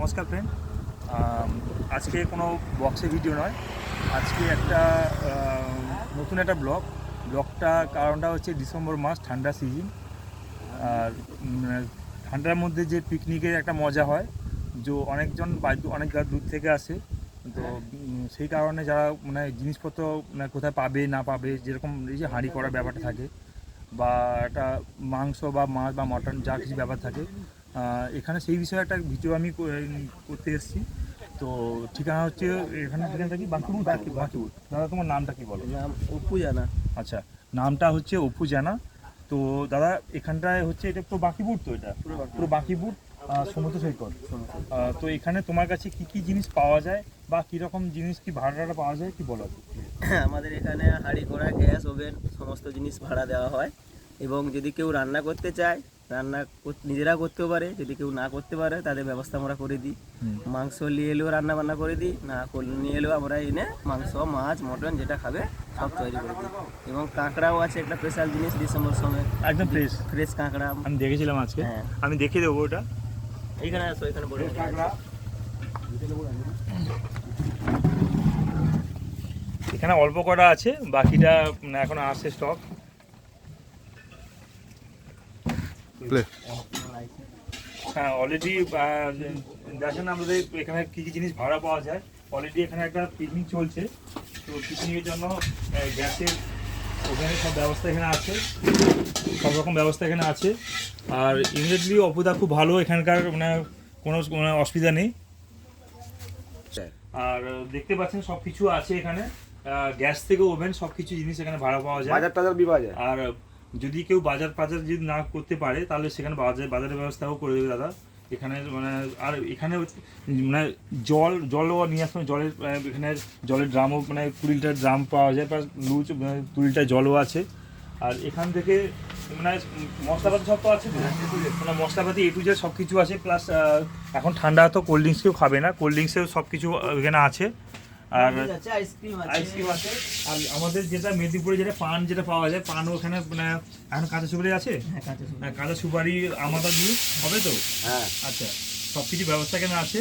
নমস্কার ফ্রেন্ড আজকে কোনো বক্সের ভিডিও নয়। আজকে একটা নতুন একটা ব্লগ ব্লগটা কারণটা হচ্ছে ডিসেম্বর মাস ঠান্ডা সিজন আর ঠান্ডার মধ্যে যে পিকনিকের একটা মজা হয়, যে অনেকজন অনেক দূর থেকে আসে। তো সেই কারণে যারা মানে জিনিসপত্র মানে কোথায় পাবে, না পাবে, যেরকম এই যে হাঁড়ি করার ব্যাপারটা থাকে, বা একটা মাংস বা মাছ বা মটন যা কিছু ব্যাপার থাকে এখানে সেই বিষয়ে একটা ভিডিও আমি করতে এসেছি। তো ঠিকানা হচ্ছে এখানে ঠিকানাটা কি? বাঁকুড়? বাঁকুড়। দাদা তোমার নামটা কি বলো? নাম অপু জানা। আচ্ছা নামটা হচ্ছে অপু জানা। তো দাদা এখানটায় হচ্ছে এটা পুরো বাঁকিপুর তো এটা? পুরো বাঁকিপুর। সমুদ্র সৈকত। তো এখানে তোমার কাছে কি কি জিনিস পাওয়া যায় বা কি রকম জিনিস কি ভাড়াটা পাওয়া যায় কি বলো? আমাদের এখানে হাঁড়ি কড়া গ্যাস ওভেন সমস্ত জিনিস ভাড়া দেওয়া হয়। এবং যদি কেউ রান্না করতে চায় রান্না নিজেরা করতেও পারে যদি কেউ না করতে পারে তাদের ব্যবস্থা আমরা করে দিই। মাংস নিয়ে এলেও রান্না বান্না করে দিই না করলে নিয়ে এলেও আমরা এনে মাংস মাছ মটন যেটা খাবে সব তৈরি করে দিই। এবং কাঁকড়াও আছে একটা স্পেশাল জিনিস ডিসেম্বর সময়। একদম ফ্রেশ ফ্রেশ কাঁকড়া। আমি দেখেছিলাম আজকে। হ্যাঁ। আমি দেখে দেবো ওটা। এইখানে আসো এখানে বড় এখানে অল্প কটা আছে বাকিটা এখন আসছে স্টক হ্যাঁ অলরেডি দেখেন আমাদের এখানে কী কী জিনিস ভাড়া পাওয়া যায় অলরেডি এখানে একটা পিকনিক চলছে। তো পিকনিকের জন্য গ্যাসের ওভেনের সব ব্যবস্থা এখানে আছে সব রকম ব্যবস্থা এখানে আছে। আর ইমিডিয়েটলি অপুদা খুব ভালো এখানকার মানে কোনো কোনো অসুবিধা নেই। আর দেখতে পাচ্ছেন সব কিছু আছে এখানে। গ্যাস থেকে ওভেন সব কিছু জিনিস এখানে ভাড়া পাওয়া যায়। বাজার টাজার যায়। আর যদি কেউ বাজার ফাজার যদি না করতে পারে, তাহলে সেখানে বাজার বাজারের ব্যবস্থাও করে দেবে দাদা। এখানে মানে আর এখানে মানে জল জলও নিয়ে আসতে জলের এখানে জলের ড্রামও মানে কুড়ি লিটার ড্রাম পাওয়া যায়, প্লাস লুচ মানে কুড়ি লিটার জলও আছে। আর এখান থেকে মানে মশলাপাতি সব তো আছে? মানে মশলাপাতি এ টু জেড সব কিছু আছে, প্লাস এখন ঠান্ডা তো কোল্ড ড্রিঙ্কস কেউ খাবে না। কোল্ড ড্রিঙ্কসেও সব কিছু এখানে আছে। আর আইসক্রিম আইসক্রিম আছে। আর আমাদের যেটা মেদিনীপুরে যেটা পান যেটা পাওয়া যায় পানও ওখানে মানে এখন কাঁচা সুপারি আছে? হ্যাঁ কাঁচা সবজি। হ্যাঁ, সুপারি আমাদের দিয়ে হবে তো? হ্যাঁ। আচ্ছা সব কিছু ব্যবস্থা এখানে আছে।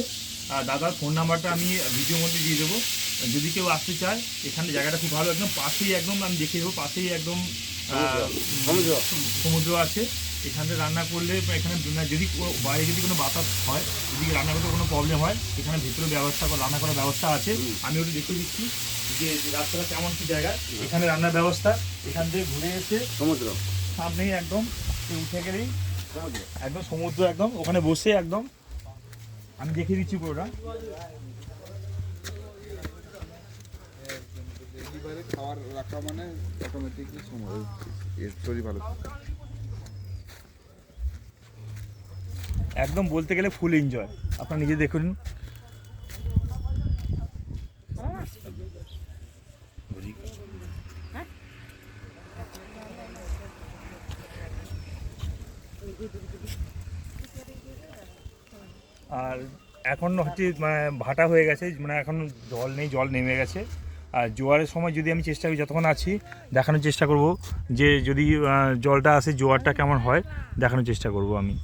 আর দাদার ফোন নাম্বারটা আমি ভিডিওর মধ্যে দিয়ে দেবো। যদি কেউ আসতে চায় এখানে জায়গাটা খুব ভালো একদম পাশেই একদম আমি দেখে দেবো পাশেই একদম। সমুদ্র আছে। এখানে রান্না করলে এখানে যদি কোনো- বাইরে যদি কোনো বাতাস হয় যদি রান্না করতে কোনো প্রবলেম হয় এখানে ভিতরে ব্যবস্থা করা- রান্না করার ব্যবস্থা আছে। আমি ওটা দেখে দিচ্ছি যে রাস্তাটা কেমন কি জায়গা। এখানে রান্নার ব্যবস্থা। এখান থেকে ঘুরে এসে সমুদ্র। সামনেই একদম উঠে গেলেই সমুদ্র। একদম সমুদ্র একদম ওখানে বসে একদম আমি দেখে দিচ্ছি পুরোটা। খাবার রাখা মানে অটোমেটিকলি সময়। এর শরীর ভালো থাকে একদম বলতে গেলে ফুল এনজয় আপনারা নিজে দেখুন আর এখন হচ্ছে মানে ভাটা হয়ে গেছে মানে এখন জল নেই, জল নেমে গেছে। আর জোয়ারের সময় যদি আমি চেষ্টা করি, যতক্ষণ আছি, দেখানোর চেষ্টা করব যে যদি জলটা আসে, জোয়ারটা কেমন হয়, দেখানোর চেষ্টা করব আমি।